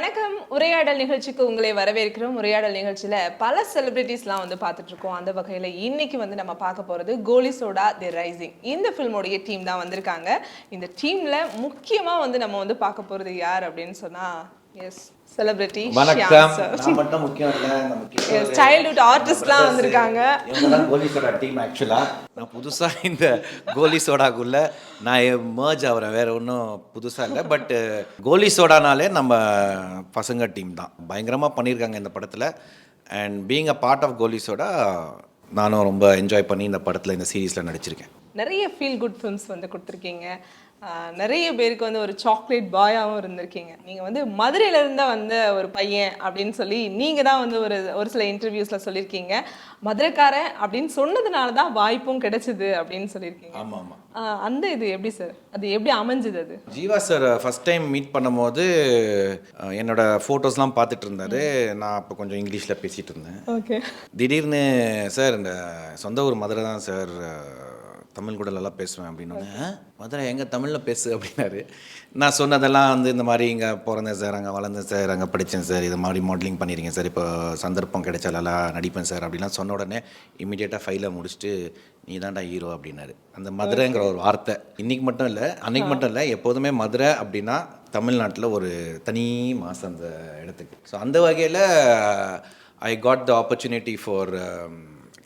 வணக்கம். உரையாடல் நிகழ்ச்சிக்கு உங்களை வரவேற்கிறோம். உரையாடல் நிகழ்ச்சியில் பல செலிபிரிட்டிஸ்லாம் வந்து பார்த்துட்டு இருக்கோம். அந்த வகையில் இன்னைக்கு வந்து நம்ம பார்க்க போகிறது கோலி சோடா தி ரைசிங் இந்த ஃபில்மோடைய டீம் தான் வந்திருக்காங்க. இந்த டீமில் முக்கியமாக வந்து நம்ம வந்து பார்க்க போகிறது யார் அப்படின்னு சொன்னால் எஸ் செலிபிரிட்டி வணக்கம். நான் மட்டும் முக்கியம் இல்லை நம்ம சைல்ட்ஹுட் ஆர்டிஸ்ட்லாம் வந்திருக்காங்க. இவங்க தான் கோலி சோடா டீம் ஆக்சுவலாக நான் புதுசாக இந்த கோலி சோடாக்குள்ள நான் மேர்ஜ் ஆகிறேன். வேற ஒன்றும் புதுசாக இல்லை. பட் கோலி சோடானாலே நம்ம பசங்க டீம் தான். பயங்கரமாக பண்ணியிருக்காங்க இந்த படத்தில். And being a part of Goli Soda நானும் ரொம்ப என்ஜாய் பண்ணி இந்த படத்தில் இந்த சீரீஸில் நடிச்சிருக்கேன். நிறைய ஃபீல் குட் ஃபிலிம்ஸ் வந்து கொடுத்துருக்கீங்க. நிறைய பேருக்கு வந்து ஒரு சாக்லேட் பாயாவும் இருந்திருக்கீங்க. நீங்கள் வந்து மதுரையில இருந்தா வந்த ஒரு பையன் அப்படின்னு சொல்லி நீங்கள் தான் வந்து ஒரு ஒரு சில இன்டர்வியூஸில் சொல்லியிருக்கீங்க. மதுரைக்காரன் அப்படின்னு சொன்னதுனால தான் வாய்ப்பும் கிடைச்சிது அப்படின்னு சொல்லியிருக்கீங்க. ஆமாம் ஆமாம் அந்த இது எப்படி சார் அது எப்படி அமைஞ்சது அது? Jeeva sir first time meet பண்ணும்போது என்னோட ஃபோட்டோஸ்லாம் பார்த்துட்டு இருந்தாரு. நான் அப்போ கொஞ்சம் இங்கிலீஷில் பேசிகிட்டு இருந்தேன். ஓகே திடீர்னு சார் இந்த சொந்த ஊர் மதுரை தான் சார் தமிழ் கூட நல்லா பேசுவேன் அப்படின்னு மதுரை எங்கே தமிழில் பேசு அப்படின்னாரு. நான் சொன்னதெல்லாம் வந்து இந்த மாதிரி இங்கே பிறந்தேன் சார் அங்கே வளர்ந்தேன் சார் அங்கே படித்தேன் சார் இது மாதிரி மாடலிங் பண்ணியிருக்கேன் சார் இப்போ சந்தர்ப்பம் கிடைச்சா நல்லா நடிப்பேன் சார் அப்படிலாம் சொன்ன உடனே இமீடியட்டாக ஃபைலை முடிச்சுட்டு நீ தான்டா ஹீரோ அப்படின்னாரு. அந்த மதுரைங்கிற ஒரு வார்த்தை இன்னைக்கு மட்டும் இல்லை அன்னைக்கு மட்டும் இல்லை எப்போதுமே மதுரை அப்படின்னா தமிழ்நாட்டில் ஒரு தனி மாதம் அந்த இடத்துக்கு. ஸோ அந்த வகையில் I got the opportunity for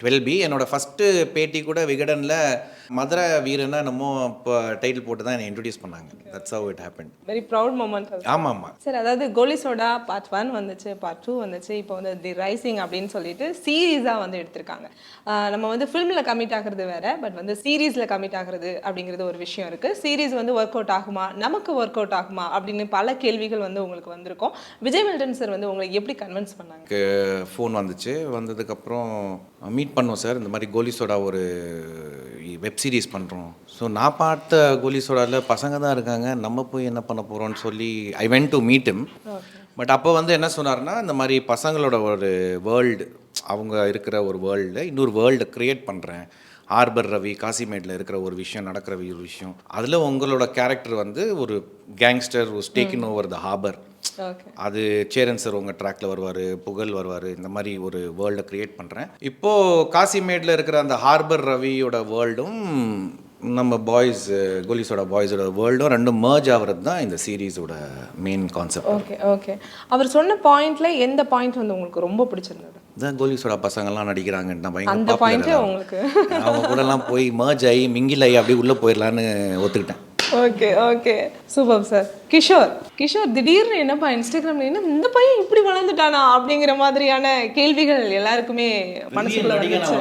twelve B என்னோட ஃபஸ்ட்டு பேட்டி கூட விகடனில் மதுரை வீரனா என்னமோ இப்போ டைட்டில் போட்டு தான் என்னை இன்ட்ரடியூஸ் பண்ணாங்க. That's how it happen very proud moment ஆமாம். ஆமாம் சார் அதாவது கோலி சோடா பார்ட் ஒன் வந்துச்சு பார்ட் டூ வந்துச்சு இப்போ வந்து தி ரைசிங் அப்படின்னு சொல்லிட்டு சீரீஸாக வந்து எடுத்திருக்காங்க. நம்ம வந்து ஃபிலிமில் கமிட் ஆகிறது வேற பட் வந்து சீரீஸில் கமிட் ஆகிறது அப்படிங்கிறது ஒரு விஷயம் இருக்குது சீரீஸ் வந்து ஒர்க் அவுட் ஆகுமா? நமக்கு ஒர்க் அவுட் ஆகுமா? அப்படின்னு பல கேள்விகள் வந்து உங்களுக்கு வந்திருக்கும். விஜய் மில்டன் சார் வந்து உங்களை எப்படி கன்வின்ஸ் பண்ணாங்க? ஃபோன் வந்துச்சு. வந்ததுக்கப்புறம் மீட் பண்ணோம் சார் இந்த மாதிரி கோலி சோடா ஒரு வெப் சீரிஸ் பண்ணுறோம் ஸோ நான் பார்த்த கோலி சோடாவில் பசங்க தான் இருக்காங்க. நம்ம போய் என்ன பண்ண போகிறோம்னு சொல்லி I went to meet him. But அப்போ வந்து என்ன சொன்னார்னா இந்த மாதிரி பசங்களோட ஒரு வேர்ல்டு அவங்க இருக்கிற ஒரு வேர்ல்டு இன்னொரு வேர்ல்டை க்ரியேட் பண்ணுறேன் ஆர்பர் ரவி காசிமேட்டில் இருக்கிற ஒரு விஷயம் நடக்கிற ஒரு விஷயம். அதில் உங்களோட கேரக்டர் வந்து ஒரு கேங்ஸ்டர் ஒரு taking over the harbour okay அது சேரன் சார் உங்கள் ட்ராக்ல வருவார் புகழ் வருவார் இந்த மாதிரி ஒரு வேர்ல்டை க்ரியேட் பண்ணுறேன் இப்போது காசிமேடில் இருக்கிற அந்த ஹார்பர் ரவியோட வேர்ல்டும் நம்ம பாய்ஸ் கோலிஸோட பாய்ஸோட வேர்ல்டும் ரெண்டும் merge ஆகிறது தான் இந்த சீரீஸோட மெயின் கான்செப்ட் ஓகே ஓகே அவர் சொன்ன பாயிண்ட்ல எந்த பாயிண்ட் வந்து உங்களுக்கு ரொம்ப பிடிச்சிருந்தது? தான் கோலிஸோட பசங்கள்லாம் நடிக்கிறாங்கன்னு நான் அந்த பயங்கர பாயிண்ட்டே popular உங்களுக்கு. அவங்க கூடலாம் போய் merge ஆகி மிங்கில் ஆகி அப்படியே உள்ளே போயிடலான்னு ஒத்துக்கிட்டேன். Okay okay super sir Kishore Kishore திடீர்னு என்னப்பா இன்ஸ்டாகிராம்ல என்ன இந்த பையன் இப்படி வளர்ந்துட்டானா அப்படிங்கிற மாதிரியான கேள்விகள் எல்லாருக்குமே மனசுக்குள்ள வந்துச்சு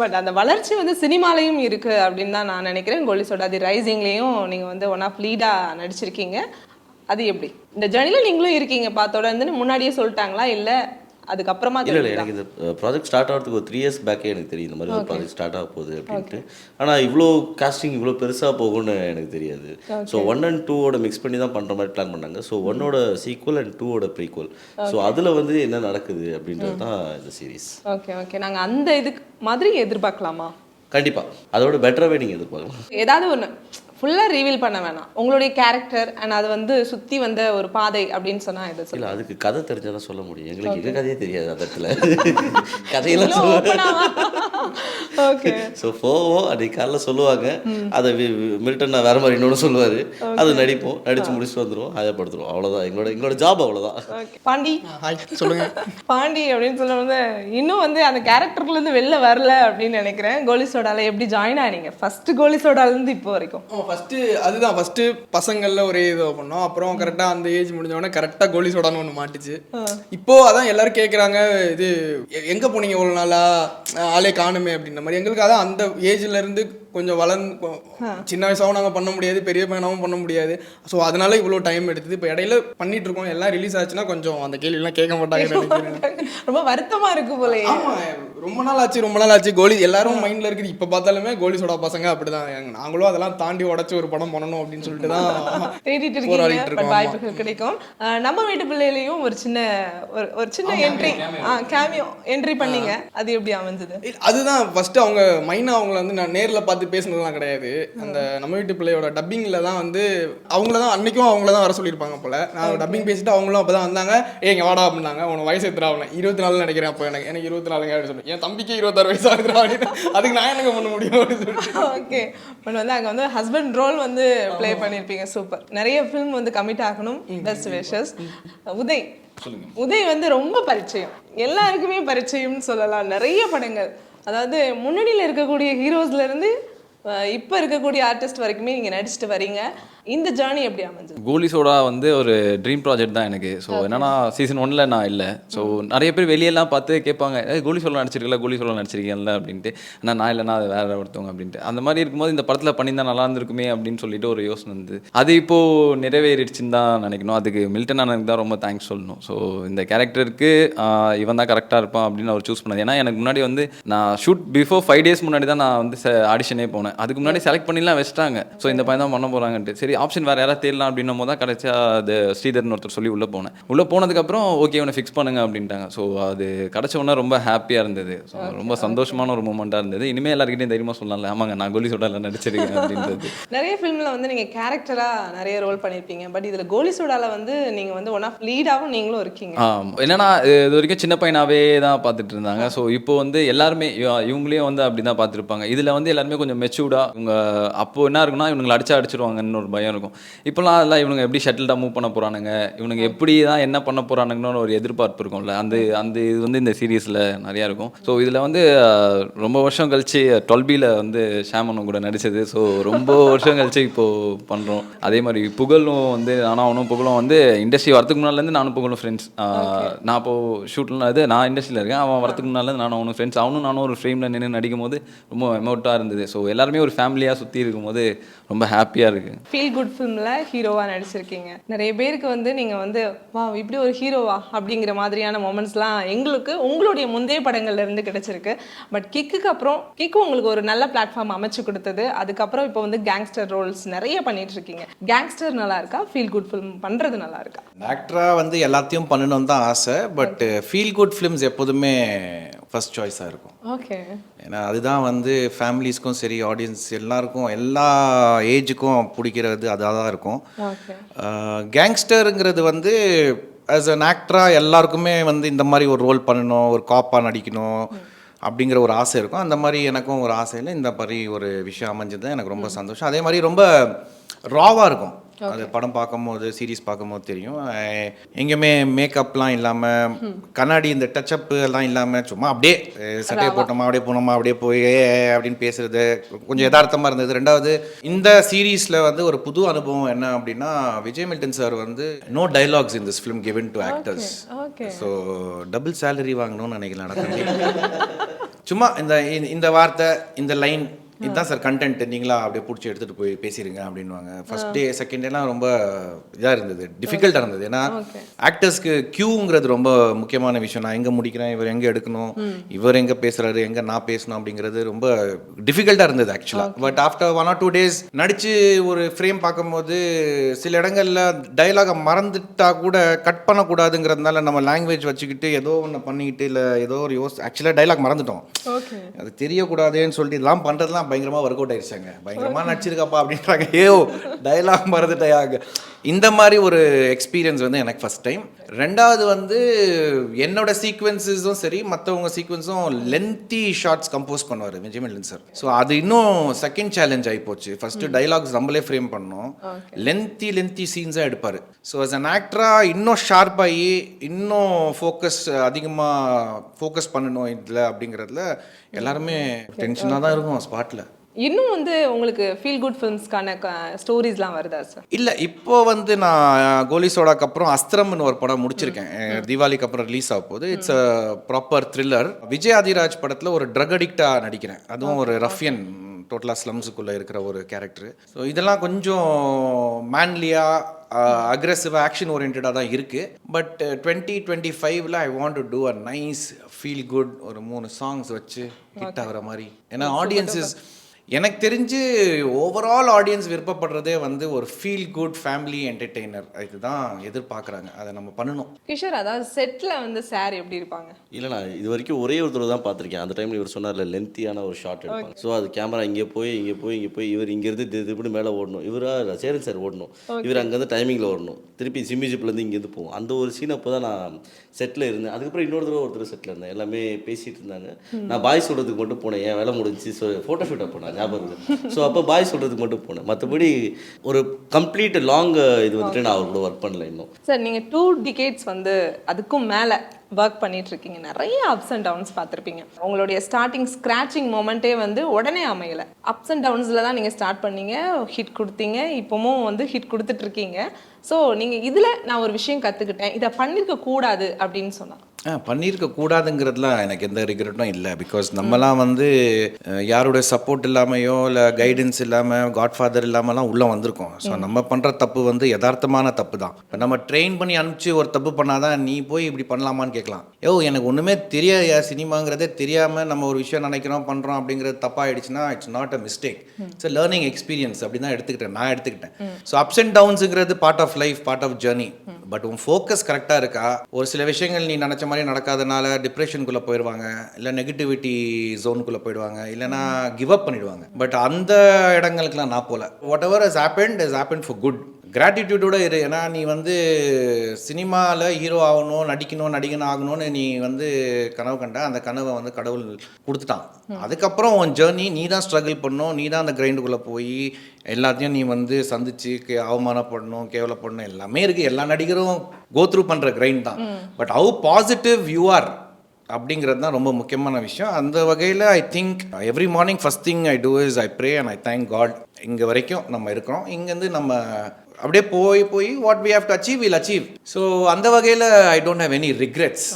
பட் அந்த வளர்ச்சி வந்து சினிமாலையும் இருக்கு அப்படின்னு தான் நான் நினைக்கிறேன். கோலி சோடா தி ரைசிங்லேயும் நீங்கள் வந்து ஒன் ஆஃப் லீடாக நடிச்சிருக்கீங்க. அது எப்படி? இந்த ஜர்னியில் நீங்களும் இருக்கீங்க பார்த்தோட இருந்து முன்னாடியே சொல்லிட்டாங்களா? இல்லை அதுக்கப்புறமா இல்லை இல்லை? எனக்கு இந்த ப்ராஜெக்ட் ஸ்டார்ட் ஆகிறதுக்கு ஒரு த்ரீ இயர்ஸ் பேக்கே எனக்கு தெரியும். இந்த மாதிரி ஒரு ப்ராஜெக்ட் ஸ்டார்ட் ஆக போகுது அப்படின்ட்டு. ஆனால் இவ்வளோ காஸ்டிங் இவ்வளோ பெருசாக போகும்னு எனக்கு தெரியாது. ஸோ ஒன் அண்ட் டூவோட மிக்ஸ் பண்ணி தான் பண்ணுற மாதிரி பிளான் பண்ணாங்க. ஸோ ஒன்னோட சீக்குவல் அண்ட் டூவோட ப்ரீக்குவல் ஸோ அதில் வந்து என்ன நடக்குது அப்படின்றது தான் இந்த சீரிஸ் ஓகே ஓகே நாங்கள் அந்த இதுக்கு மாதிரி எதிர்பார்க்கலாமா? கண்டிப்பாக அதோட பெட்டராகவே நீங்கள் எதிர்பார்க்கலாம். ஏதாவது ஒன்று ஃபுல்லாக ரிவீல் பண்ண வேணாம். உங்களுடைய கேரக்டர் அண்ட் அது வந்து சுற்றி வந்த ஒரு பாதை அப்படின்னு சொன்னால் எது இல்லை அதுக்கு கதை தெரிஞ்சால் தான் சொல்ல முடியும். எங்களுக்கு எங்கள் கதையே தெரியாது அந்த இடத்துல. கதையெல்லாம் ஓகே ஸோ போவோம். அன்னைக்கு காலைல சொல்லுவாங்க. அதை மில்டன் வேற மாதிரி இன்னொன்று சொல்லுவார். அதை நடிப்போம். நடிச்சு முடிச்சுட்டு வந்துடுவோம் அதை படுத்துருவோம். அவ்வளோதான் எங்களோட எங்களோட ஜாப் அவ்வளோதான் ஓகே பாண்டி? சொல்லுங்க. பாண்டி அப்படின்னு சொல்லும்போது இன்னும் வந்து அந்த கேரக்டர்ல இருந்து வெளில வரல அப்படின்னு நினைக்கிறேன். கோலி சோடால எப்படி ஜாயின் ஆனீங்க? ஃபர்ஸ்ட் கோலி சோடால இருந்து இப்போ வரைக்கும். ஃபஸ்ட்டு அதுதான் ஃபஸ்ட்டு பசங்களில் ஒரே இது பண்ணோம். அப்புறம் கரெக்டாக அந்த ஏஜ் முடிஞ்ச உடனே கரெக்டாக கோலி சோடான்னு ஒன்று மாட்டுச்சு. இப்போ அதான் எல்லாரும் கேட்குறாங்க இது எங்க போனீங்க இவ்வளோ நாளா? ஆளே காணுமே அப்படின்ற மாதிரி. எங்களுக்கு அதான் அந்த ஏஜ்ல இருந்து கொஞ்சம் வளர்ந்து சின்ன வயசாகவும் நாங்கள் பண்ண முடியாது பெரிய பையனாகவும் பண்ண முடியாது. ஸோ அதனால இவ்வளோ டைம் எடுத்தது. இப்போ இடையில பண்ணிட்டு இருக்கோம். எல்லாம் ரிலீஸ் ஆச்சுன்னா கொஞ்சம் அந்த கேள்வியெல்லாம் கேட்க நினைக்கிறேன் ரொம்ப வருத்தமா இருக்கு ஆமா ரொம்ப நாள் ஆச்சு ரொம்ப நாள் ஆச்சு. கோலி எல்லாரும் மைண்ட்ல இருக்குது. இப்ப பார்த்தாலுமே கோலி சோடா பசங்க அப்படிதான். நாங்களும் அதெல்லாம் தாண்டி உடைச்சு ஒரு படம் பண்ணணும் அப்படின்னு சொல்லிட்டு தான் தேடிட்டு இருக்கீங்க. வாய்ப்புகள் கிடைக்கும். நம்ம வீட்டு பிள்ளையிலையும் ஒரு சின்ன ஒரு ஒரு சின்ன என்ட்ரி கேமியோ என்ட்ரி பண்ணீங்க. அது எப்படி அமைஞ்சது? அதுதான். ஃபர்ஸ்ட் அவங்க மைனா அவங்கள வந்து நான் நேர்ல பார்த்து பேசினதுலாம் கிடையாது. அந்த நம்ம வீட்டு பிள்ளையோட டப்பிங்ல தான் வந்து அவங்கள தான் அன்னைக்கும் அவங்கள தான் வர சொல்லியிருப்பாங்க போல. நான் டப்பிங் பேசிட்டு அவங்களும் அப்பதான் வந்தாங்க. ஏ இங்க வாடா அப்படின்னாங்க. உனக்கு வயசு எத்தனை ஆகல இருபத்தி நாலு நினைக்கிறேன் அப்போ எனக்கு. எனக்கு இருபத்தி நாலுங்க அப்படின்னு சொல்லி என் தம்பிக்கு இருபத்தாறு வயசு ஆகுதுடா அப்படின்னு. அதுக்கு நான் என்னங்க பண்ண முடியும்? அப்படின்னு ஓகே பட் வந்து அங்க வந்து ஹஸ்பண்ட் ரோல் வந்து ப்ளே பண்ணிருப்பீங்க சூப்பர் நிறைய ஃபிலிம் வந்து கமிட் ஆகணும். Best wishes Uday. உதய் வந்து ரொம்ப பரிச்சயம். எல்லாருக்குமே பரிச்சயம்னு சொல்லலாம். நிறைய படங்கள். அதாவது முன்னணியில் இருக்கக்கூடிய ஹீரோஸ்ல இருந்து அஹ், இப்ப இருக்கக்கூடிய ஆர்டிஸ்ட் வரைக்குமே நீங்க நடிச்சிட்டு வரீங்க. இந்த ஜேர்னி எப்படி அமைஞ்சது? கோலி சோடா வந்து ஒரு ட்ரீம் ப்ராஜெக்ட் தான் எனக்கு. ஸோ என்னன்னா சீசன் ஒன்ல நான் இல்லை. ஸோ நிறைய பேர் வெளியெல்லாம் பார்த்து கேட்பாங்க கோலி சோடா நடிச்சிருக்கல கோலி சோடா நடிச்சிருக்கேன்ல அப்படின்ட்டு. ஆனால் நான் இல்லைனா அது வேற ஒருத்தவங்க அப்படின்ட்டு. அந்த மாதிரி இருக்கும்போது இந்த படத்தில் பண்ணியிருந்தா நல்லா இருந்திருக்குமே அப்படின்னு சொல்லிட்டு ஒரு யோசனை இருந்தது அது இப்போ நிறைவேறிடுச்சுன்னு தான் நினைக்கணும். அதுக்கு மில்டன் அண்ணனுக்கு தான் ரொம்ப தேங்க்ஸ் சொல்லணும். ஸோ இந்த கேரக்டருக்கு இவன் தான் கரெக்டாக இருப்பான் அப்படின்னு அவர் சூஸ் பண்ணது. ஏன்னா எனக்கு முன்னாடி வந்து நான் ஷூட் பிஃபோர் ஃபைவ் டேஸ் முன்னாடி தான் நான் வந்து ஆடிஷனே போனேன். அதுக்கு முன்னாடி செலக்ட் பண்ணிலாம் வச்சிட்டாங்க. ஸோ இந்த பையன் தான் பண்ண போகிறாங்கன்ட்டு சரி ஆப்ஷன் வேறு யாராவது தேடலாம் அப்படின்னும் போது தான் கடைசியா அது ஸ்ரீதர்னு ஒருத்தர் சொல்லி உள்ளே போனேன். உள்ளே போனதுக்கப்புறம் ஓகே இவனை ஃபிக்ஸ் பண்ணுங்க அப்படின்ட்டாங்க. ஸோ அது கிடச்ச ரொம்ப ஹாப்பியாக இருந்தது. ஸோ ரொம்ப சந்தோஷமான ஒரு மூமெண்ட்டாக இருந்தது. இனிமேல் எல்லாருக்கிட்டையும் தைரியமாக சொல்லலாம்ல. ஆமாங்க நான் கோலி சோடாவில் நடிச்சிருக்கேன் அப்படின்றது. நிறைய ஃபிலிம்ல வந்து நீங்க கேரக்டரா நிறைய ரோல் பண்ணிருப்பீங்க. பட் இதுல கோலி சோடால வந்து நீங்க வந்து ஒன் ஆஃப் லீடாவும் நீங்களும் இருக்கீங்க. என்னன்னா இது வரைக்கும் சின்ன பையனாவே தான் பார்த்துட்டு இருந்தாங்க. ஸோ இப்போ வந்து எல்லாருமே இவ- இவங்களையும் வந்து அப்படி தான் பார்த்துருப்பாங்க. இதில் வந்து எல்லாருமே கொஞ்சம் மெச்சூர்டா இவங்க அப்போ என்ன இருக்குன்னா இவனுங்களை அடிச்சா அடிச்சிருவாங்கன்னு ஒரு பயம் இருக்கும். இப்போலாம் அதெல்லாம் இவனுங்க எப்படி ஷட்டில்டாக மூவ் பண்ண போறானுங்க? இவனுங்க எப்படி தான் என்ன பண்ண போறானுங்கன்னு ஒரு எதிர்பார்ப்பு இருக்கும்ல. அந்த அந்த இது வந்து இந்த சீரீஸில் நிறையா இருக்கும். ஸோ இதில் வந்து ரொம்ப வருஷம் கழிச்சு டுவெல்பியில் வந்து ஷாமனும் கூட நடிச்சது. ஸோ ரொம்ப வருஷம் கழிச்சு இப்போ பண்ணுறோம் அதே மாதிரி புகழும் வந்து அவனும் புகழும் வந்து இண்டஸ்ட்ரி வரதுக்கு முன்னாலேருந்து நானும் புகழும் ஃப்ரெண்ட்ஸ் நான் இப்போ ஷூட்டில் இது நான் இண்டஸ்ட்ரியில் இருக்கேன். அவன் வரதுக்கு முன்னாலேருந்து நானும் அவனும் ஃப்ரெண்ட்ஸ் அவனும் நானும் ஒரு ஃப்ரேமில் நின்று நடிக்கும் போது ரொம்ப எமௌட்டாக இருந்தது. ஸோ எல்லாருமே ஒரு ஃபேமிலியாக சுற்றி இருக்கும்போது ரொம்ப ஹாப்பியாக இருக்குது ஃபீல் குட் ஃபிலிம்ல ஹீரோவா நடிச்சிருக்கீங்க. நிறைய பேருக்கு வந்து நீங்க வந்து வா இப்படி ஒரு ஹீரோவா அப்படிங்கிற மாதிரியான மொமெண்ட்ஸ்லாம் எங்களுக்கு உங்களுடைய முந்தைய படங்கள்ல இருந்து கிடைச்சிருக்கு. பட் கிக்குக்கு அப்புறம் கிக்கு உங்களுக்கு ஒரு நல்ல பிளாட்ஃபார்ம் அமைச்சு கொடுத்தது. அதுக்கப்புறம் இப்போ வந்து கேங்ஸ்டர் ரோல்ஸ் நிறைய பண்ணிட்டு இருக்கீங்க கேங்ஸ்டர் நல்லா இருக்கா? ஃபீல் குட் ஃபிலிம் பண்றது நல்லா இருக்கா? ஆக்டராக வந்து எல்லாத்தையும் பண்ணணும்னு தான் ஆசை. பட் ஃபீல் குட் ஃபிலிம்ஸ் எப்போதுமே ஃபர்ஸ்ட் சாய்ஸாக இருக்கும். ஓகே ஏன்னா அதுதான் வந்து ஃபேமிலிஸ்க்கும் சரி ஆடியன்ஸ் எல்லாருக்கும் எல்லா ஏஜுக்கும் பிடிக்கிறது அதாக தான் இருக்கும் கேங்ஸ்டருங்கிறது வந்து ஆஸ் அன் ஆக்டராக எல்லாருக்குமே வந்து இந்த மாதிரி ஒரு ரோல் பண்ணணும் ஒரு காப்பாக நடிக்கணும் அப்படிங்கிற ஒரு ஆசை இருக்கும். அந்த மாதிரி எனக்கும் ஒரு ஆசையில் இந்த மாதிரி ஒரு விஷயம் அமைஞ்சது எனக்கு ரொம்ப சந்தோஷம். அதே மாதிரி ரொம்ப ராவாக இருக்கும். அது படம் பார்க்கும்போது சீரிஸ் பார்க்கும்போது தெரியும். எங்கேயுமே மேக்கப்லாம் இல்லாமல் கண்ணாடி இந்த டச்சப் எல்லாம் இல்லாமல் சும்மா அப்படியே சட்டையை போட்டோமா அப்படியே போனோமா அப்படியே போய் அப்படின்னு பேசுறது கொஞ்சம் யதார்த்தமாக இருந்தது. ரெண்டாவது இந்த சீரீஸில் வந்து ஒரு புது அனுபவம் என்ன அப்படின்னா விஜய் மில்டன் சார் வந்து no dialogues in this film given to actors. So double salary வாங்கணும்னு நினைக்கலாம் சும்மா இந்த- இந்த வார்த்தை இந்த லைன் இதுதான் சார் கண்டென்ட் நீங்களா அப்படியே பிடிச்சி எடுத்துகிட்டு போய் பேசிடுங்க அப்படின்வாங்க ஃபர்ஸ்ட் டே செகண்ட் டேலாம் ரொம்ப இதாக இருந்தது. டிஃபிகல்ட்டாக இருந்தது. ஏன்னா ஆக்டர்ஸ்க்கு க்யூங்கிறது ரொம்ப முக்கியமான விஷயம். நான் எங்கே முடிக்கிறேன்? இவர் எங்கே எடுக்கணும்? இவர் எங்கே பேசுறாரு? எங்கே நான் பேசணும்? அப்படிங்கிறது ரொம்ப டிஃபிகல்ட்டாக இருந்தது ஆக்சுவலாக but after one or two days நடித்து ஒரு ஃப்ரேம் பார்க்கும்போது சில இடங்கள்ல டைலாகை மறந்துட்டா கூட கட் பண்ணக்கூடாதுங்கிறதுனால நம்ம லாங்குவேஜ் வச்சுக்கிட்டு ஏதோ ஒன்று பண்ணிக்கிட்டு இல்லை ஏதோ ஒரு யோஸ் ஆக்சுவலாக டைலாக் மறந்துட்டோம். அது தெரியக்கூடாதுன்னு சொல்லிட்டு இதெல்லாம் பண்ணுறதுலாம் பயங்கரமாக ஒர்க் அவுட் ஆயிடுச்சாங்க பயங்கரமாக நடிச்சிருக்காப்பா அப்படின்றாங்க. ஏயோ டைலாக் மறந்துட்டாயாக இந்த மாதிரி ஒரு எக்ஸ்பீரியன்ஸ் வந்து எனக்கு ஃபர்ஸ்ட் டைம் ரெண்டாவது வந்து என்னோட சீக்வன்சஸும் சரி மற்றவங்க சீக்வன்ஸும் லென்த்தி ஷார்ட்ஸ் கம்போஸ் பண்ணுவார் விஜய் மில்லன் சார் ஸோ அது இன்னும் செகண்ட் சேலஞ்ச் ஆகி போச்சு. ஃபர்ஸ்ட் டைலாக்ஸ் நம்மளே ஃப்ரேம் பண்ணோம். லென்த்தி லென்த்தி சீன்ஸாக எடுப்பார். ஸோ as an ஆக்டராக இன்னும் ஷார்ப்பாகி இன்னும் ஃபோக்கஸ் அதிகமாக ஃபோக்கஸ் பண்ணணும் இதில் அப்படிங்கிறதுல எல்லாருமே டென்ஷனாக தான் இருக்கும் ஸ்பாட்டில் இன்னும் வந்து உங்களுக்கு ஃபீல் குட் ஃபிலிம்ஸ்க்கான ஸ்டோரிஸ்லாம் வருதா சார் இல்லை இப்போ வந்து நான் கோலி சோடாக்கு அப்புறம் அஸ்திரம்னு ஒரு படம் முடிச்சிருக்கேன். தீபாவளிக்கு அப்புறம் ரிலீஸ் ஆக போகுது. It's a proper thriller Vijay Adhiraj படத்தில் ஒரு ட்ரக் அடிக்டாக நடிக்கிறேன். அதுவும் ஒரு ரஃபியன் டோட்டலாக ஸ்லம்ஸுக்குள்ளே இருக்கிற ஒரு கேரக்டர் ஸோ இதெல்லாம் கொஞ்சம் மேன்லியாக அக்ரெசிவ் ஆக்ஷன் ஓரியன்டாக தான் இருக்குது பட் டுவெண்ட்டி டுவெண்ட்டி ஃபைவ்ல I want to do a nice feel good ஒரு மூணு சாங்ஸ் வச்சு ஹிட் ஆகிற மாதிரி. ஏன்னா ஆடியன்ஸஸ் எனக்கு தெரிஞ்சு ஓவரால் ஆடியன்ஸ் விருப்பப்படுறதே வந்து ஒரு ஃபீல் குட் ஃபேமிலி என்டர்டெய்னர் இதுதான் எதிர்பார்க்குறாங்க. அதை நம்ம பண்ணணும். கிஷோர் அதாவது செட்ல வந்து சார் எப்படி இருப்பாங்க? இல்லை நான் இது வரைக்கும் ஒரே ஒருத்தர் தான் பார்த்துருக்கேன். அந்த டைமில் இவர் சொன்னார்ல லென்த்தியான ஒரு ஷாட் எடுப்பாங்க. ஸோ அது கேமரா இங்கே போய் இங்கே போய் இங்கே போய் இவர் இங்கேருந்து திருப்பி மேலே ஓடணும். இவரா சேரன் சார் ஓடணும். இவர் அங்கேருந்து டைமிங்கில் ஓடணும். திருப்பி சிம்மி ஜிப்லேருந்து இங்கேருந்து போகும் அந்த ஒரு சீன் அப்போ தான் நான் செட்டில் இருந்தேன். அதுக்கப்புறம் இன்னொரு தடவை ஒருத்தர் செட்டில் இருந்தேன். எல்லாமே பேசிகிட்டு இருந்தாங்க. நான் பாய் சொல்கிறதுக்கு மட்டும் போனேன். என் வேலை முடிஞ்சு ஸோ ஃபோட்டோ ஷூட் நான் ஞாபகம் இருக்கு. ஸோ அப்போ பாய் சொல்கிறதுக்கு மட்டும் போனேன். மற்றபடி ஒரு கம்ப்ளீட் லாங் இது வந்துட்டு நான் அவர் கூட ஒர்க் பண்ணல இன்னும். சார் நீங்கள் டூ டிகேட்ஸ் வந்து அதுக்கும் மேலே ஒர்க் பண்ணிட்டு இருக்கீங்க. நிறைய அப்ஸ் அண்ட் டவுன்ஸ் பார்த்துருப்பீங்க. உங்களுடைய ஸ்டார்டிங் ஸ்க்ராச்சிங் மூமெண்ட்டே வந்து உடனே அமையல. அப்ஸ் அண்ட் டவுன்ஸில் தான் நீங்கள் ஸ்டார்ட் பண்ணீங்க ஹிட் கொடுத்தீங்க இப்போவும் வந்து ஹிட் கொடுத்துட்டு இருக்கீங்க. ஸோ நீங்கள் இதில் நான் ஒரு விஷயம் கற்றுக்கிட்டேன் இதை பண்ணியிருக்க கூடாது அப்படின்னு சொன்னா ஆ பண்ணியிருக்க கூடாதுங்கிறதுலாம் எனக்கு எந்த ரிக்ரெட்டும் இல்லை. பிகாஸ் நம்மலாம் வந்து யாருடைய சப்போர்ட் இல்லாமையோ இல்லை கைடன்ஸ் இல்லாமல் காட்ஃபாதர் இல்லாமலாம் உள்ளே வந்திருக்கோம். ஸோ நம்ம பண்ணுற தப்பு வந்து யதார்த்தமான தப்பு தான். இப்போ நம்ம ட்ரெயின் பண்ணி அனுப்பிச்சு ஒரு தப்பு பண்ணாதான் நீ போய் இப்படி பண்ணலாமான்னு கேட்கலாம். யோ எனக்கு ஒன்றுமே தெரியாது சினிமாங்கிறதே தெரியாமல் நம்ம ஒரு விஷயம் நினைக்கிறோம் பண்ணுறோம் அப்படிங்கிறது தப்பாயிடுச்சுன்னா it's not a mistake it's learning experience அப்படி தான் எடுத்துக்கிட்டேன். நான் எடுத்துக்கிட்டேன். So ups and டவுன்ஸுங்கிறது part of life part of journey but உன் ஃபோக்கஸ் கரெக்டாக இருக்கா? ஒரு சில விஷயங்கள் நீ நினச்ச மாதிரி நடக்காதனால டிப்ரெஷனுக்குள்ளே போயிடுவாங்க. இல்லை நெகட்டிவிட்டி ஜோனுக்குள்ளே போயிடுவாங்க. இல்லைனா கிவ் அப் பண்ணிடுவாங்க. பட் அந்த இடங்களுக்குலாம் நான் போகல whatever is happen is happen for good கிராட்டிடியூடோட இரு. ஏன்னா நீ வந்து சினிமாவில் ஹீரோ ஆகணும் நடிக்கணும் நடிகன் ஆகணும்னு நீ வந்து கனவு கண்ட அந்த கனவை வந்து கடவுள் கொடுத்துட்டான். அதுக்கப்புறம் உன் ஜேர்னி நீ தான் ஸ்ட்ரகிள் பண்ணணும் நீ தான் அந்த கிரைண்டுக்குள்ளே போய் எல்லாத்தையும் நீ வந்து சந்திச்சு கே அவமானப்படணும் கேவலப்படணும் எல்லாமே இருக்குது எல்லா நடிகரும் கோத்ரூ பண்ணுற கிரைண்ட் தான். But how positive you are அப்படிங்கிறது தான் ரொம்ப முக்கியமான விஷயம். அந்த வகையில் I think every morning first thing I do is I pray and I thank God இங்கே வரைக்கும் நம்ம இருக்கிறோம். இங்கேருந்து நம்ம அப்படியே போய் போய் what we have to achieve will achieve so அந்த வகையில் I don't have any regrets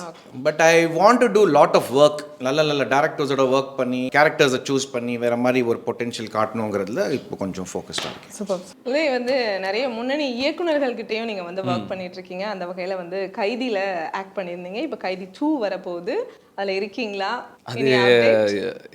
but I want to do lot of work நல்ல நல்ல டேரக்டர்ஸோட ஒர்க் பண்ணி கேரக்டர்ஸை சூஸ் பண்ணி வேற மாதிரி ஒரு பொட்டென்ஷியல் காட்டணுங்கிறதுல இப்போ கொஞ்சம் ஃபோக்கஸ்டாக இருக்கேன். சூப்பர் இதே வந்து நிறைய முன்னணி இயக்குனர்கள்கிட்டயும் நீங்க வந்து ஒர்க் பண்ணிட்டு இருக்கீங்க அந்த வகையில வந்து கைதியில ஆக்ட் பண்ணியிருந்தீங்க. இப்போ கைதி டூ வரப்போகுது. அதுல இருக்கீங்களா? அது?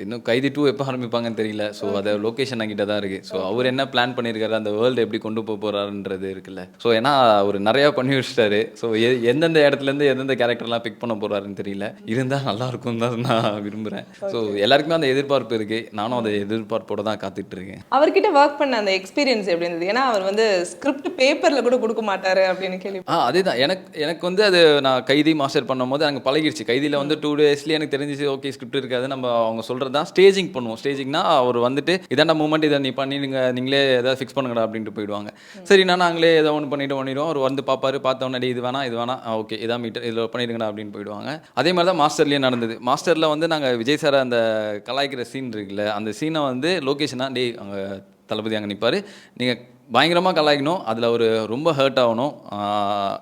இன்னும் கைதி டூ எப்போ ஆரம்பிப்பாங்கன்னு தெரியல. ஸோ அது லொக்கேஷன் என்கிட்ட தான் இருக்கு. ஸோ அவர் என்ன பிளான் பண்ணியிருக்காரு அந்த வேர்ல்டு எப்படி கொண்டு போக போறாருன்றது இருக்குல்ல. ஸோ ஏன்னா அவர் நிறையா பண்ணி வச்சிட்டாரு. ஸோ எந்தெந்த இடத்துல இருந்து எந்தெந்த கேரக்டர்லாம் பிக் பண்ண போறாருன்னு தெரியல. இருந்தால் நல்லா இருக்கும் தான் நான் விரும்புகிறேன் ஸோ எல்லாருக்குமே அந்த எதிர்பார்ப்பு இருக்கு. நானும் அந்த எதிர்பார்ப்போட தான் காத்துட்டு இருக்கேன். அவர்கிட்ட ஒர்க் பண்ண அந்த எக்ஸ்பீரியன்ஸ் எப்படி இருந்தது? ஏன்னா அவர் வந்து ஸ்கிரிப்ட் பேப்பர்ல கூட கொடுக்க மாட்டாரு அப்படின்னு கேள்வி ஆ அதே தான் எனக்கு எனக்கு வந்து அது நான் கைதி மாஸ்டர் பண்ணும்போது எனக்கு பழகிடுச்சு கைதியில் வந்து டூ டேஸ்லேயே எனக்கு தெரிஞ்சிச்சு ஓகே ஸ்கிரிப்ட் இருக்காது நம்ம அவங்க சொல்கிறது தான் ஸ்டேஜிங் பண்ணுவோம். ஸ்டேஜிங்னா அவர் வந்துட்டு இதாண்டா மூமெண்ட் இதை நீ பண்ணி நீங்கள் நீங்களே எதாவது ஃபிக்ஸ் பண்ணுங்கடா அப்படின்ட்டு போயிடுவாங்க. சரிண்ணா நாங்களே ஏதோ ஒன்று பண்ணிட்டு பண்ணிடுவோம் அவர் வந்து பார்ப்பாரு பார்த்தோன்னே இது வேணா இது வேணா ஓகே இதான் மீட்டர் இதில் பண்ணிடுங்கடா அப்படின்னு போயிடுவாங்க. அதே மாதிரி தான் மாஸ்டர்லேயே நடந்தது. மாஸ்டரில் வந்து நாங்கள் விஜய் சார் அந்த கலாய்க்கிற சீன் இருக்குல்ல அந்த சீனை வந்து லொக்கேஷனாக டேய் அங்கே தளபதி அங்கே நிற்பார் நீங்கள் பயங்கரமாக கலாய்க்கணும். அதில் அவர் ரொம்ப ஹர்ட் ஆகணும்.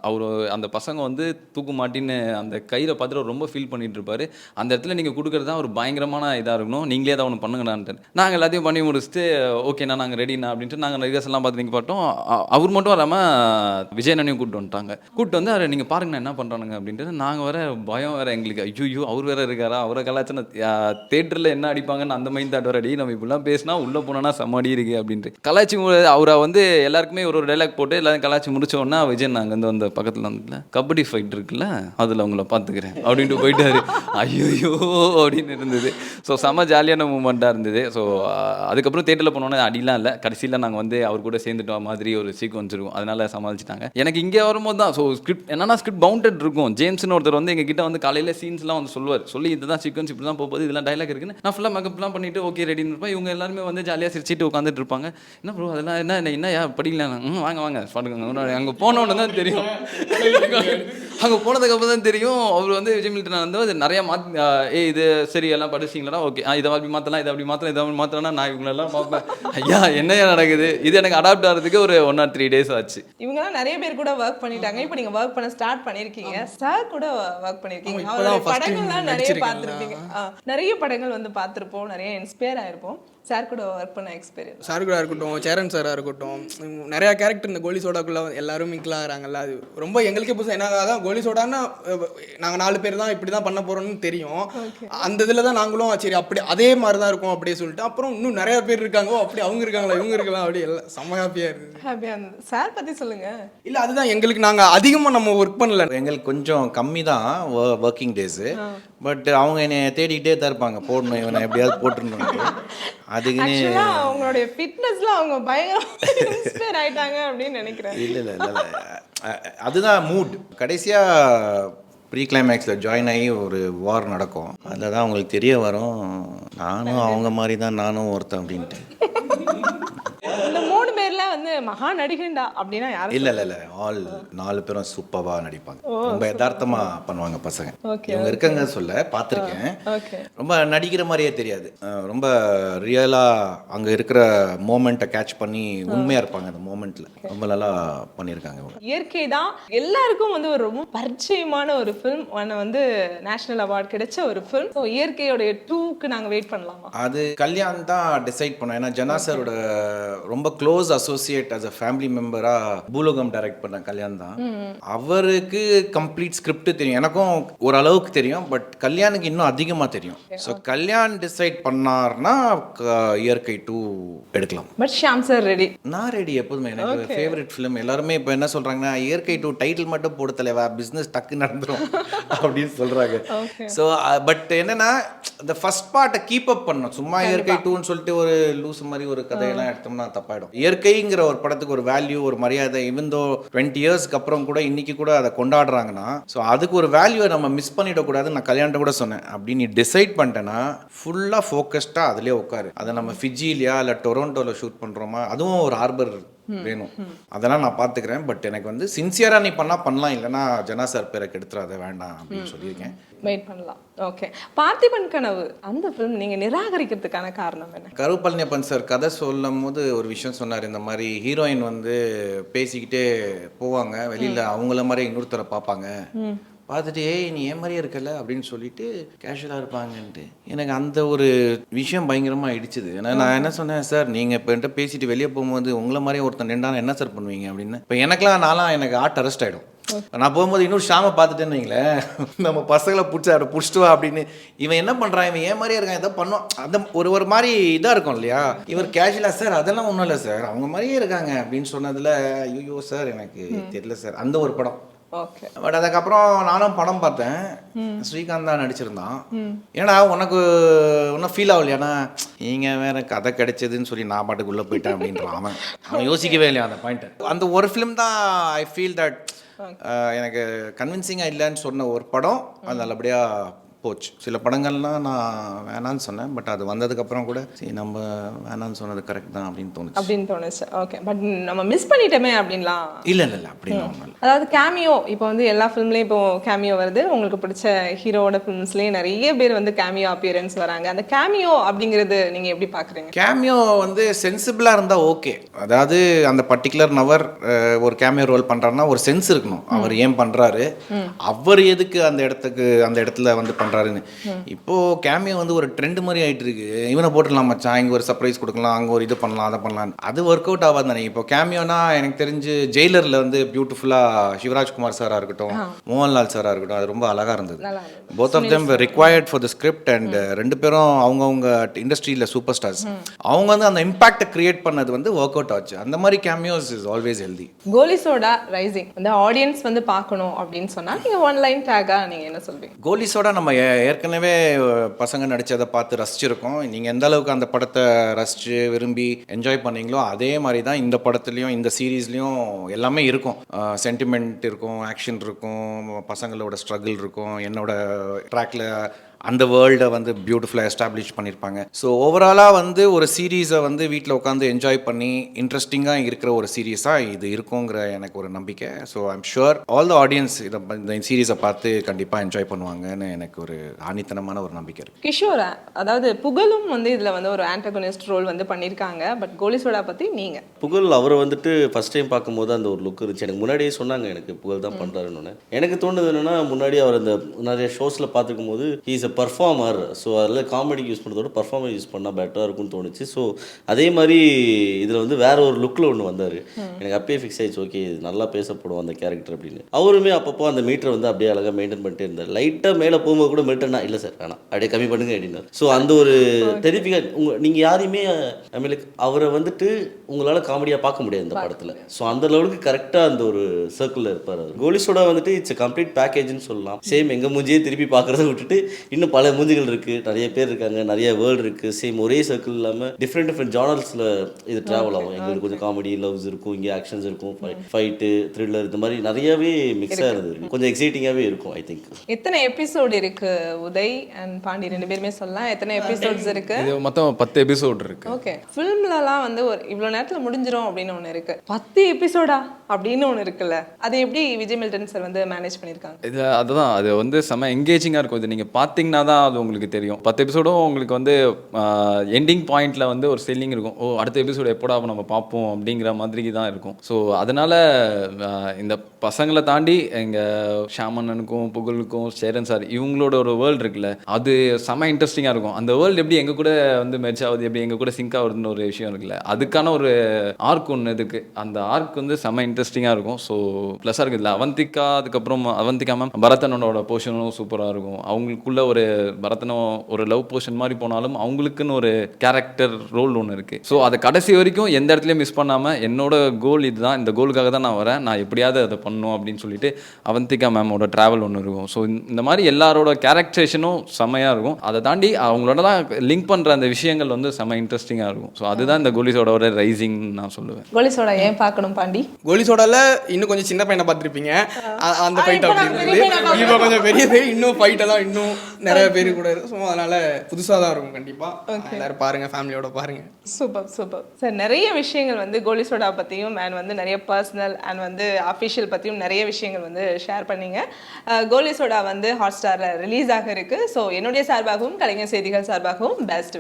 அவர் அந்த பசங்க வந்து தூக்கு மாட்டின்னு அந்த கையில் பார்த்துட்டு ரொம்ப ஃபீல் பண்ணிகிட்டு இருப்பார். அந்த இடத்துல நீங்கள் கொடுக்குறது தான் ஒரு பயங்கரமான இதாக இருக்கணும். நீங்களே தான் ஒன்று பண்ணுங்கடான்ட்டு நாங்கள் எல்லாத்தையும் பண்ணி முடிச்சுட்டு ஓகேண்ணா நாங்கள் ரெடிண்ணா அப்படின்ட்டு நாங்கள் ரிகர்சல்லாம் பார்த்து நீங்கள் பார்த்தோம் அவர் மட்டும் வராமல் விஜயனனையும் கூப்பிட்டு வந்துட்டாங்க. கூப்பிட்டு வந்து அவர் நீங்கள் பாருங்கண்ணா என்ன பண்ணுறானுங்க அப்படின்ட்டு நாங்கள் வேற பயம் வேறு எங்களுக்கு. ஐயோ அவர் வேற இருக்காரா? அவரை கலாச்சாரம் தேட்டரில் என்ன அடிப்பாங்கன்னு அந்த மைண்ட் தாட் வரடி நம்ம இப்படிலாம் பேசினா உள்ளே போனோன்னா செம்மடி இருக்கு? அப்படின்ட்டு. கலாச்சி அவரை வந்து எல்லாருக்குமே ஒரு ஒரு டைலாக் போட்டு எல்லாரும் கலாச்சி முடிச்சோன்னா விஜய் நாங்கள் வந்து அந்த பக்கத்தில் வந்துல கபடி ஃபைட் இருக்குல்ல அதில் உங்களை பார்த்துக்கிறேன் அப்படின்ட்டு போயிட்டாரு. ஐயோ அப்படின்னு இருந்தது. ஸோ செம்ம ஜாலியான மூமெண்ட்டாக இருந்தது. ஸோ அதுக்கப்புறம் தேட்டரில் போனோன்னே அடிலாம் இல்லை. கடைசியில் நாங்கள் வந்து அவர் கூட சேர்ந்துட்டோம் மாதிரி ஒரு சீக்வன்ஸ் இருக்கும். அதனால சமாளிச்சிட்டாங்க. எனக்கு இங்கே வரும்போது தான் ஸோ ஸ்கிரிப்ட் என்னன்னா ஸ்கிரிப்ட் பவுண்டட் இருக்கும். ஜேம்ஸ்னு ஒருத்தர் வந்து எங்ககிட்ட வந்து காலையில் சீன்ஸ்லாம் வந்து சொல்லுவார். சொல்லி இதுதான் சீக்வன்ஸ் இப்படி தான் போகுது இதெல்லாம் டைலாக் இருக்குன்னு. நான் ஃபுல்லாக மேக்கப்லாம் பண்ணிட்டு ஓகே ரெடின்னு இருப்பேன் இவங்க எல்லாருமே வந்து ஜாலியாக சிரிச்சிட்டு உட்காந்துட்டு இருப்பாங்க. என்ன ப்ரோ அதெல்லாம் என்ன என்ன என்ன ஏன் படிக்கல. ம் வாங்க வாங்க. பாடுங்க அங்கே போனோன்னு தான் தெரியும். அங்கே போனதுக்கப்புறம் தான் தெரியும். அவர் வந்து விஜய் மில்டன் வந்து அது நிறைய மாத் ஏ இது சரி எல்லாம் படிச்சிங்களா ஓகே. இதை அப்படி மாற்றலாம் இதை அப்படி மாற்றலாம் இதை அப்படி மாற்றலாம் நான் இவங்களெல்லாம் பார்ப்பேன். ஐயா என்னையா நடக்குது? இது எனக்கு அடாப்ட் ஆகிறதுக்கு ஒரு ஒன் ஆர் த்ரீ டேஸ் ஆச்சு. இவங்கலாம் நிறைய பேர் கூட ஒர்க் பண்ணிட்டாங்க. இப்போ நீங்க ஒர்க் பண்ண ஸ்டார்ட் பண்ணிருக்கீங்க. சார் கூட ஒர்க் அவருடைய first படங்கள்லாம் நிறைய? பார்த்துருப்பீங்க. நிறைய படங்கள் வந்து பார்த்துருப்போம். நிறைய இன்ஸ்பயர் ஆயிருப்போம். சார் கூட ஒர்க் பண்ண எக்ஸ்பீரியன்ஸ் சாருக்குடா இருக்கட்டும் சேரன் சாராக இருக்கட்டும் நிறைய கேரக்டர் இந்த கோலி சோடாக்குள்ள எல்லாரும் மிங்கில் ஆகிறாங்கல்ல. அது ரொம்ப எங்களுக்கே புதுசாக என்ன அதான் கோலி சோடான்னா நாங்கள் நாலு பேர் தான் இப்படி தான் பண்ண போகிறோம்னு தெரியும். அந்த இதில் தான் நாங்களும் சரி அப்படி அதே மாதிரி தான் இருக்கும் அப்படியே சொல்லிட்டு அப்புறம் இன்னும் நிறைய பேர் இருக்காங்க ஓ, அப்படி அவங்க இருக்காங்களா இவங்க இருக்கலாம் அப்படி எல்லாம் செம்ம ஹாப்பியாக இருக்குது ஹாப்பியாக இருந்தது. சார் பற்றி சொல்லுங்க. இல்லை அதுதான் எங்களுக்கு நாங்கள் அதிகமாக நம்ம ஒர்க் பண்ணல. எங்களுக்கு கொஞ்சம் கம்மி தான் ஒர்க்கிங் டேஸு பட் அவங்க என்னை தேடிக்கிட்டே தான் இருப்பாங்க. போடணும் இவனை எப்படியாவது போட்டுருணும் அதுக்குன்னு அவங்களுடைய ஃபிட்னஸ்ல அவங்க பயங்கர ஆயிட்டாங்க அப்படின்னு நினைக்கிறேன். இல்லை இல்லை இல்லை அதுதான் மூட் கடைசியாக ப்ரீ கிளைமேக்ஸில் ஜாயின் ஆகி ஒரு வார் நடக்கும். அதில் தான் அவங்களுக்கு தெரிய வரும். நானும் அவங்க மாதிரி தான் நானும் ஒருத்தன் அப்படின்ட்டு இந்த மூணு பேர்ல வந்து மகா நடிகண்டா அப்படின்னா யாரும் இல்லை இல்லை இல்லை. ஆல் நாலு பேரும் சூப்பராக நடிப்பாங்க. ரொம்ப யதார்த்தமாக பண்ணுவாங்க பசங்க. இவங்க இருக்காங்க சொல்ல பார்த்துருக்கேன். ரொம்ப நடிக்கிற மாதிரியே தெரியாது. ரொம்ப ரியலாக அங்கே இருக்கிற மோமெண்ட்டை கேட்ச் பண்ணி உண்மையாக இருப்பாங்க அந்த மோமெண்ட்டில் ரொம்ப நல்லா பண்ணியிருக்காங்க இயற்கை தான் எல்லாருக்கும் வந்து ஒரு ரொம்ப பரிச்சயமான ஒரு ஃபிலிம் ஒன்று வந்து நேஷனல் அவார்ட் கிடைச்ச ஒரு ஃபிலிம் ஸோ இயற்கையோடைய டூக்கு நாங்கள் வெயிட் பண்ணலாமா? அது கல்யாண் தான் டிசைட் பண்ணோம். ஏன்னா ஜனா சாரோட ரொம்ப close associate as a family மெம்பராக பூலோகம் டைரக்ட் பண்ண கல்யாண் தான். அவருக்கு கம்ப்ளீட் ஸ்கிரிப்ட் தெரியும். எனக்கும் ஓரளவுக்கு தெரியும் பட் கல்யாணுக்கு இன்னும் அதிகமாக தெரியும். ஸோ கல்யாண் டிசைட் பண்ணார்னா இயற்கை டூ எடுக்கலாம். பட் ஷியாம் சார் ரெடி நான் ரெடி எப்போதுமே. எனக்கு ஃபேவரட் ஃபிலிம் எல்லாருமே இப்போ என்ன சொல்றாங்கன்னா இயற்கை டூ டைட்டில் மட்டும் போட தலைவா பிஸ்னஸ் டக்கு நடந்துரும். அப்படின்னு சொல்றாங்க. ஸோ பட் என்னன்னா இந்த ஃபர்ஸ்ட் பார்ட்டை கீப் அப் பண்ணணும். சும்மா இயற்கை டூன்னு சொல்லிட்டு ஒரு லூஸ் மாதிரி ஒரு கதையெல்லாம் எடுத்தோம்னா தப்பாயிடும். இயற்கைங்கிற ஒரு படத்துக்கு ஒரு வேல்யூ ஒரு மரியாதை இவந்தோ டுவெண்ட்டி இயர்ஸ்க்கு அப்புறம் கூட இன்னைக்கு கூட அதை கொண்டாடுறாங்கன்னா ஸோ அதுக்கு ஒரு வேல்யூவை நம்ம மிஸ் பண்ணிடக்கூடாதுன்னு நான் கல்யாணத்தை கூட சொன்னேன். அப்படி நீ டிசைட் பண்ணிட்டேன்னா ஃபுல்லாக ஃபோக்கஸ்டாக அதிலே உட்காரு. அதை நம்ம ஃபிஜிலியா இல்லை டொரண்டோவில் ஷூட் பண்ணுறோமா அதுவும் ஒரு ஹார்பர் வேணும். அதெல்லாம் நான் பார்த்துக்கிறேன். பட் எனக்கு வந்து சின்சியராக நீ பண்ணால் பண்ணலாம். இல்லைன்னா ஜனா சார் பேரை கெடுத்துறாத வேண்டாம் அப்படின்னு சொல்லியிருக்கேன். வெயிட் பண்ணலாம். ஓகே. பார்த்திபன் கனவு அந்த ஃபிலிம் நீங்கள் நிராகரிக்கிறதுக்கான காரணம் என்ன? கருப்பழனியப்பன் சார் கதை சொல்லும் போது ஒரு விஷயம் சொன்னார். இந்த மாதிரி ஹீரோயின் வந்து பேசிக்கிட்டே போவாங்க. வெளியில் அவங்கள மாதிரி இன்னொருத்தரை பார்ப்பாங்க. பார்த்துட்டு ஏய் நீ ஏன் மாதிரியே இருக்கல? அப்படின்னு சொல்லிட்டு கேஷுவலாக இருப்பாங்கன்ட்டு. எனக்கு அந்த ஒரு விஷயம் பயங்கரமாக இடிச்சுது. ஏன்னா நான் என்ன சொன்னேன் சார் நீங்கள் இப்போ என்கிட்ட பேசிட்டு வெளியே போகும்போது உங்களை மாதிரியே ஒருத்தன் நின்றான என்ன சார் பண்ணுவீங்க? அப்படின்னு. இப்போ எனக்கெல்லாம் நான்லாம் எனக்கு ஆர்ட் அரெஸ்ட் ஆகிடும் நான் போகும்போது இன்னொரு ஷாமை பார்த்துட்டேன்னு வைங்களேன். நம்ம பசங்களை பிடிச்சி அவரை பிடிச்சிட்டு வா அப்படின்னு. இவன் என்ன பண்ணுறான் இவன் ஏன் மாதிரியே இருக்கான்? ஏதோ பண்ணுவான். அந்த ஒரு ஒரு மாதிரி இதாக இருக்கும் இல்லையா? இவர் கேஷுவலாக சார் அதெல்லாம் ஒன்றும் இல்லை சார். அவங்க மாதிரியே இருக்காங்க. அப்படின்னு சொன்னதில் ஐயோ சார் எனக்கு தெரியல சார். அந்த ஒரு படம். ஓகே பட் அதுக்கப்புறம் நானும் படம் பார்த்தேன். ஸ்ரீகாந்த் தான் நடிச்சிருந்தான். ஏன்னா உனக்கு ஒன்றும் ஃபீல் ஆகலையானா நீங்கள் வேற கதை கிடைச்சதுன்னு சொல்லி நான் பாட்டுக்கு உள்ளே போயிட்டேன் அப்படின்றான் அவன். அவன் யோசிக்கவே இல்லையா அந்த பாயிண்ட் அந்த ஒரு ஃபிலிம் தான் ஐ ஃபீல் தட் எனக்கு கன்வின்சிங்காக இல்லைன்னு சொன்ன ஒரு படம் அது நல்லபடியாக போச்சு. சில படங்கள்லாம் நான் வேணான்னு சொன்னேன். பட் அது வந்ததுக்கப்புறம் கூட சரி நம்ம வேணான்னு சொன்னது கரெக்ட் தான் அப்படின்னு தோணுச்சு. அப்படின்னு தோணுச்சு. ஓகே பட் நம்ம மிஸ் பண்ணிட்டோமே அப்படின்லாம் இல்லை இல்லை இல்லை. அப்படிலாம் ஒன்றும் இல்லை. அதாவது கேமியோ இப்போ வந்து எல்லா ஃபிலிம்லேயும் இப்போ கேமியோ வருது. உங்களுக்கு பிடிச்ச ஹீரோவோட ஃபிலிம்ஸ்லேயே நிறைய பேர் வந்து கேமியோ அப்பியரன்ஸ் வராங்க. அந்த கேமியோ அப்படிங்கிறது நீங்கள் எப்படி பார்க்குறீங்க கேமியோ வந்து சென்சிபிளாக இருந்தால் ஓகே அதாவது அந்த பர்டிகுலர் நவர் ஒரு கேமியோ ரோல் பண்ணுறாருன்னா ஒரு சென்ஸ் இருக்கணும். அவர் ஏன் பண்ணுறாரு அவர் எதுக்கு அந்த இடத்துக்கு அந்த இடத்துல வந்து பண்ணுறாருன்னு இப்போ கேமியோ வந்து ஒரு ட்ரெண்ட் மாதிரி ஆயிட்டு இருக்கு இவனை போட்டுடலாம் மச்சான். இங்கே ஒரு சர்ப்ரைஸ் கொடுக்கலாம் அங்கே ஒரு இது பண்ணலாம் அதை பண்ணலாம். அது ஒர்க் அவுட் ஆகாது தானே. இப்போ கேமியோனா எனக்கு தெரிஞ்சு ஜெயிலரில் வந்து பியூட்டிஃபுல்லாக சிவராஜ்குமார் சாராக இருக்கட்டும் மோகன்லால் சாராக இருக்கட்டும் அது ரொம்ப அழகாக இருந்தது. Both of them required for the script and ரெண்டு பேரும் அவங்கவுங்க இண்டஸ்ட்ரியில் சூப்பர் ஸ்டார்ஸ் அவங்க வந்து அந்த இம்பாக்டை கிரியேட் பண்ணது வந்து ஒர்க் அவுட் ஆச்சு. அந்த மாதிரி cameos is always healthy Goli Soda rising வந்து ஆடியன்ஸ் வந்து பார்க்கணும் அப்படின்னு சொன்னா நீங்க ஒன் லைன் டேகா நீங்க என்ன சொல்வீங்க கோலிஸோட நம்ம ஏற்கனவே பசங்க நடித்ததை பார்த்து ரசிச்சிருக்கோம். நீங்கள் எந்த அளவுக்கு அந்த படத்தை ரசிச்சு விரும்பி என்ஜாய் பண்ணீங்களோ அதே மாதிரி தான் இந்த படத்துலையும் இந்த சீரீஸ்லேயும் எல்லாமே இருக்கும். சென்டிமெண்ட் இருக்கும் ஆக்ஷன் இருக்கும் பசங்களோட ஸ்ட்ரகிள் இருக்கும் என்னோட ட்ராக்ல அந்த வேர்ல்டை வந்து பியூட்டிஃபுல்லாக எஸ்டாப்ளிஷ் பண்ணியிருப்பாங்க ஸோ ஓவராலாக வந்து ஒரு சீரீஸை வந்து வீட்டில் உட்காந்து என்ஜாய் பண்ணி இன்ட்ரெஸ்டிங்காக இருக்கிற ஒரு சீரீஸாக இது இருக்குங்கிற எனக்கு ஒரு நம்பிக்கை. So I'm sure all the audience இதை இந்த சீரீஸை பார்த்து கண்டிப்பாக என்ஜாய் பண்ணுவாங்கன்னு எனக்கு ஒரு ஆணித்தனமான ஒரு நம்பிக்கை இருக்குது கிஷோரா அதாவது புகழும் வந்து இதுல வந்து ஒரு ஆண்டகனிஸ்ட் ரோல் வந்து பண்ணியிருக்காங்க பட் கோலிசோடா பத்தி நீங்க? புகழ் அவரை வந்துட்டு ஃபர்ஸ்ட் டைம் பார்க்கும்போது அந்த ஒரு லுக் இருந்துச்சு. எனக்கு முன்னாடியே சொன்னாங்க எனக்கு புகழ் தான் பண்ணுறாருன்னு எனக்கு தோணுது என்னன்னா முன்னாடி அவர் அந்த நிறைய ஷோஸில் பார்த்துக்கும் போது ஹீஸ் அ பர்ஃபார்மர் ஸோ அதில் காமெடிக்கு யூஸ் பண்ணுறதோட பர்ஃபார்மர் யூஸ் பண்ணால் பெட்டராக இருக்கும்னு தோணுச்சு. ஸோ அதே மாதிரி இதில் வந்து வேற ஒரு லுக்கில் ஒன்று வந்தார். எனக்கு அப்பயே ஃபிக்ஸ் ஆயிடுச்சு. ஓகே இது நல்லா பேசப்படும் அந்த கேரக்டர் அப்படின்னு. அவருமே அப்பப்போ அந்த மீட்டர் வந்து அப்படியே அழகாக மெயின்டைன் பண்ணிட்டே இருந்தார். லைட்டாக மேலே போகும்போது கூட மெயின்டைனா இல்லை சார் வேணாம். அப்படியே கம்மி பண்ணுங்க அப்படின்னாரு. ஸோ அந்த ஒரு தெரிவிக்க உங்கள் நீங்கள் யாரையுமே ஐ மீன் அவரை வந்துட்டு உங்களால் காமெடியாக பார்க்க முடியாது இந்த படத்தில். ஸோ அந்த லெவலுக்கு கரெக்டாக அந்த ஒரு சர்க்கிளில் இருப்பார் கோலிஸோட வந்துட்டு இட்ஸ் கம்ப்ளீட் பேக்கேஜ்னு சொல்லலாம். சேம் எங்கள் மூஞ்சியே திருப்பி பார்க்குறத விட்டுட்டு இன்னும் பல மூஞ்சிகள் இருக்குது நிறைய பேர் இருக்காங்க. நிறைய வேர்ல்டு இருக்குது சேம் ஒரே சர்க்கிள் இல்லாமல் டிஃப்ரெண்ட் டிஃப்ரெண்ட் ஜானல்ஸில் இது ட்ராவல் ஆகும். எங்களுக்கு கொஞ்சம் காமெடி லவ்ஸ் இருக்கும். இங்கே ஆக்ஷன்ஸ் இருக்கும். ஃபைட்டு த்ரில்லர் இந்த மாதிரி நிறையவே மிக்ஸாக இருந்தது. கொஞ்சம் எக்ஸைட்டிங்காகவே இருக்கும் ஐ திங்க் எத்தனை எபிசோடு இருக்கு உதய் அண்ட் பாண்டி ரெண்டு பேருமே சொல்லலாம். எத்தனை எபிசோட்ஸ் இருக்கு? இது மொத்தம் பத்து எபிசோட் இருக்கு. ஓகே ஃபிலிம்லலாம் வந்து ஒரு இவ்வளோ நேரத்தில் முடிஞ்சிரும் அப்படின்னு ஒன்று இருக்கு. பத்து எபிசோடா அப்படின்னு ஒன்று இருக்குல்ல. அதை எப்படி விஜய் மில்டன் சார் வந்து மேனேஜ் பண்ணியிருக்காங்க இது அதுதான். அது வந்து செம்ம எங்கேஜிங்காக இருக்கும். இது நீங்கள் பார்த்தீங்கன்னா தான் அது உங்களுக்கு தெரியும். பத்து எபிசோடும் உங்களுக்கு வந்து எண்டிங் பாயிண்ட்டில் வந்து ஒரு செல்லிங் இருக்கும். ஓ அடுத்த எபிசோடு எப்போடா நம்ம பார்ப்போம் அப்படிங்கிற மாதிரி தான் இருக்கும். ஸோ அதனால் இந்த பசங்களை தாண்டி எங்கள் ஷாமண்ணனுக்கும் புகழுக்கும் சேரன் சார் இவங்களோட ஒரு வேர்ல்டு இருக்குல்ல அது செம்ம இன்ட்ரெஸ்டிங்காக இருக்கும். அந்த வேர்ல்டு எப்படி எங்கள் கூட வந்து மெர்ச் ஆகுது எப்படி எங்கள் கூட சிங்க் ஆகுதுன்னு ஒரு விஷயம் இருக்குல்ல அதுக்கான ஒரு ஆர்க் ஒன்று இதுக்கு அந்த ஆர்க் வந்து செம இன்ட்ரெஸ்டிங்காக இருக்கும். ஸோ ப்ளஸ்ஸாக இருக்குது இல்லை அவந்திகா அதுக்கப்புறம் அவந்திகா மேம் பரதனோட போர்ஷனும் சூப்பராக இருக்கும். அவங்களுக்குள்ள ஒரு பரதனம் ஒரு லவ் போர்ஷன் மாதிரி போனாலும் அவங்களுக்குன்னு ஒரு கேரக்டர் ரோல் ஒன்று இருக்கு. ஸோ அதை கடைசி வரைக்கும் எந்த இடத்துலையும் மிஸ் பண்ணாமல் என்னோட கோல் இதுதான் இந்த கோலுக்காக தான் நான் வரேன். நான் எப்படியாவது அதை பண்ணணும் அப்படின்னு சொல்லிட்டு அவந்திகா மேமோட ட்ராவல் ஒன்று இருக்கும். ஸோ இந்த மாதிரி எல்லாரோட கேரக்டரேஷனும் செம்மையாக இருக்கும். அதை தாண்டி அவங்களோட தான் லிங்க் பண்ணுற அந்த விஷயங்கள் வந்து செம்ம இன்ட்ரெஸ்டிங்காக இருக்கும். ஸோ அதுதான் இந்த கோலிஸோட ஒரு ரைசிங் நான் சொல்லுவேன். கோலிசோட ஏன் பார்க்கணும் பாண்டி? கோலி சோடால இன்னும் கொஞ்சம் சின்ன பையனை பார்த்துருப்பீங்க. அந்த ஃபைட் அப்படி நான் இருந்தது இப்போ கொஞ்சம் பெரியது இன்னும் ஃபைட் எல்லாம் இன்னும் நிறைய பேர் கூட இருக்கும் ஸோ அதனால புதுசாக தான் இருக்கும் கண்டிப்பா. எல்லாரும் பாருங்க ஃபேமிலியோட பாருங்க. சூப்பர் சூப்பர் சார் நிறைய விஷயங்கள் வந்து கோலி சோடா பற்றியும் அண்ட் வந்து நிறைய பர்சனல் அண்ட் வந்து அஃபிஷியல் பற்றியும் நிறைய விஷயங்கள் வந்து ஷேர் பண்ணீங்க. கோலி சோடா வந்து ஹாட் ஸ்டாரில் ரிலீஸ் ஆக இருக்கு. ஸோ என்னுடைய சார்பாகவும் கலைஞர் செய்திகள் சார்பாகவும் பெஸ்ட்